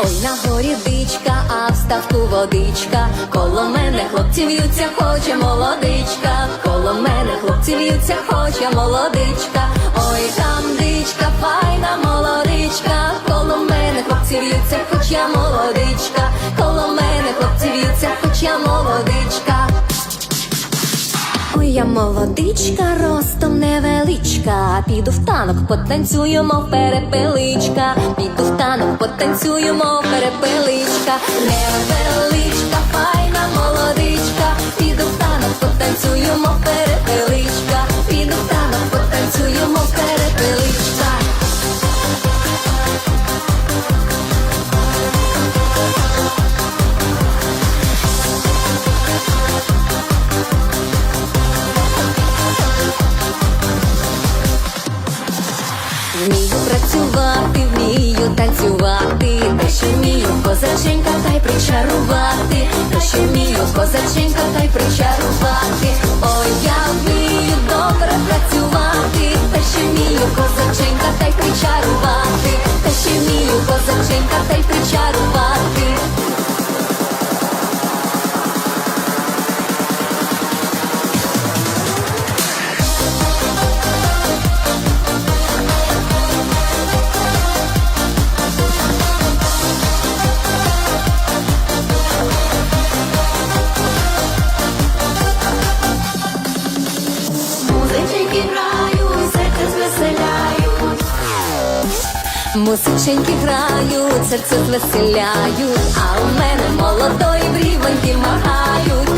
Ой, на горі дичка, а в ставку водичка. Коло мене хлопці в'ються, хоче молодичка. Коло мене хлопці в'ються, хоче молодичка. Ой, там дичка, файна молодичка. Коло мене хлопці в'ються, хоч я молодичка. Коло мене хлопці в'ються, хоч я молодичка. Ой, я молодичка, ростом невеличка. Піду в танок, потанцюємо перепеличка. Піду в танок, потанцюємо перепеличка. Невеличка, файна молодичка. Вмію працювати, вмію танцювати, те, що вмію козаченька, та й причарувати, те, що вмію козаченька, та й причарувати. Ой, я вмію добре працювати, те, що вмію козаченька, та й причарувати, те, що вмію козаченька, та й причарувати. Музиченьки грають, серце звеселяють, а у мене молодої брівоньки махають,